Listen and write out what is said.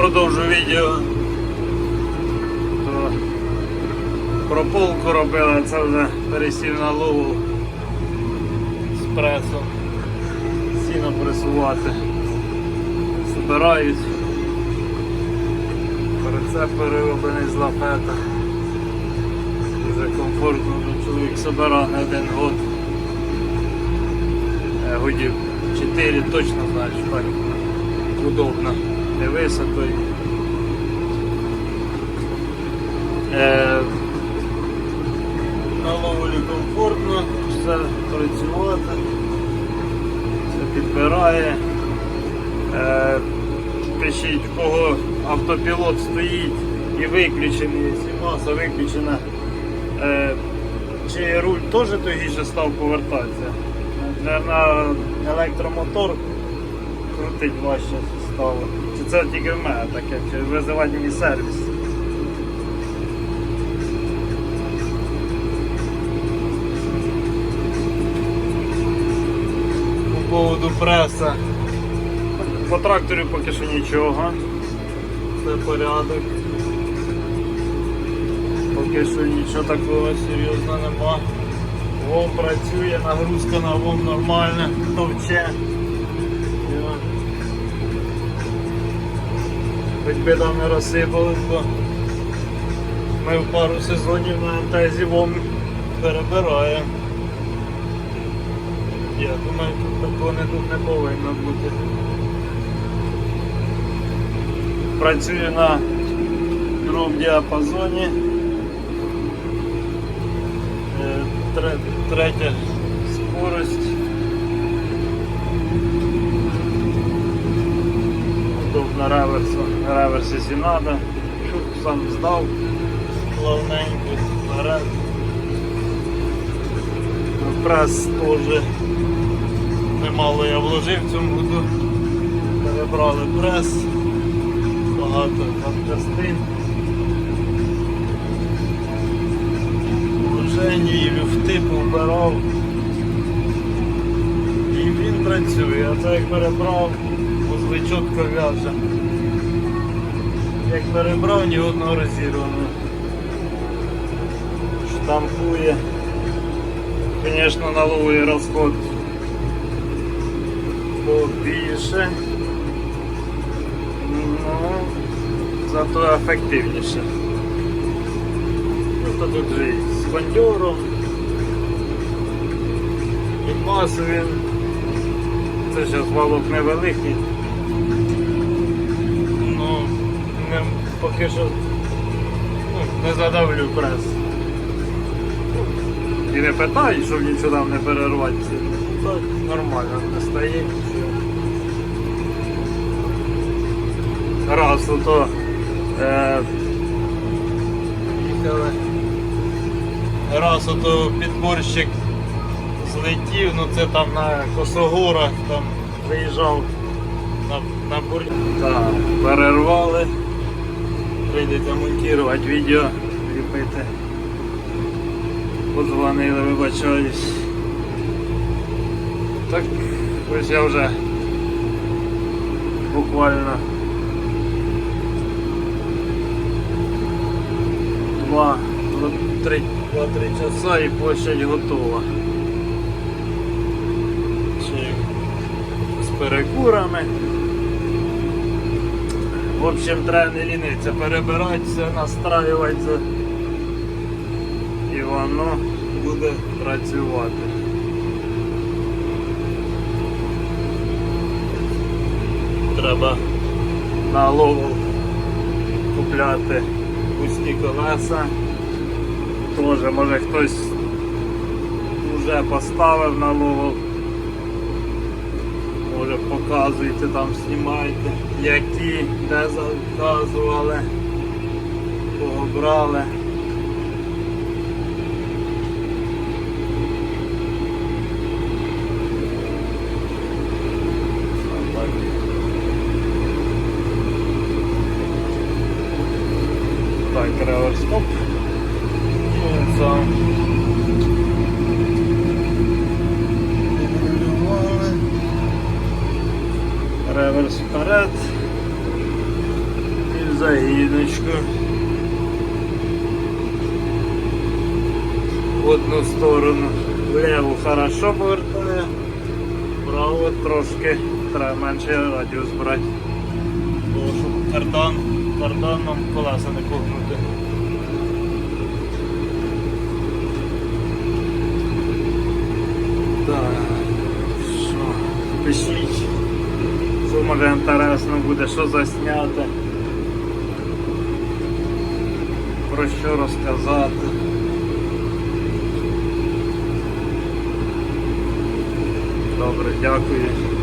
продовжу відео. То прополку робили, це вже пересів на лову з пресом. Сіно пресувати. Збирають. Прицеп перероблений з лафета. Дуже комфортно, чоловік собирає на один год. Е, Годів 4 точно знаю, що так удобно. Не високо. Е, на ловлі комфортно, все працювати, все підбирає. Е, пишіть, в кого автопілот стоїть і виключений, якщо маса виключена. Е, чи руль теж тугіше став повертатися? На електромотор крутить важче стало. Це тільки в мене таке, визивати мені сервіс? По поводу преса. По тракторі поки що нічого. Все порядок. Поки що нічого такого серйозного нема. Вом працює, нагрузка на вом нормальна, товче. Хоч би там не розсипали, бо ми в пару сезонів на МТЗі вом перебираємо. Я думаю, тут такого не тут не повинно бути. Працюю на другому діапазоні. Е, Третя скорость. Удобно реверсу, реверс якщо треба. Чук сам здав плавненько вперед. Прес теж немало я вложив в цьому году. Перебрали прес, багато запчастин. Вложені і люфти повбирав. І він працює, а це як перебрав, вузли чітко в'яже. Як перебрав, ні одного розірваного. Штампує. Звісно, на ловий розход побільше. Ну, зато ефективніше. Просто тут же і з бандьором, масу він. Це зараз валок невеликий. Ну, не, поки що ну, не задавлю прес. І не питай, щоб нічого там не перервати. Так, нормально, не нічого. Раз ото е, їхали. Раз ото підборщик злетів, ну це там на Косогорах там виїжджав на, на бур... Так, перервали. Прийдеться монтувати відео, ліпити. Подзвонили, вибачаюсь. Так, ось я вже буквально два, два, три, часа і площадь готова. Ще з перекурами. В общем, треба не лінитися, перебирати настраюватися і воно буде працювати. Треба на лову купляти пусті колеса. Тоже може хтось вже поставив на лову. Може показуйте там, знімайте, які, де заказували, кого брали. Так. Реверс стоп. І сам. Реверс В одну сторону. Вліво хорошо повертає, вправо трошки треба менше радіус брати. Бо щоб кардан, карданом колеса не погнути. Так, що, пишіть, що може інтересно буде, що засняти, про що розказати. Добре, дякую.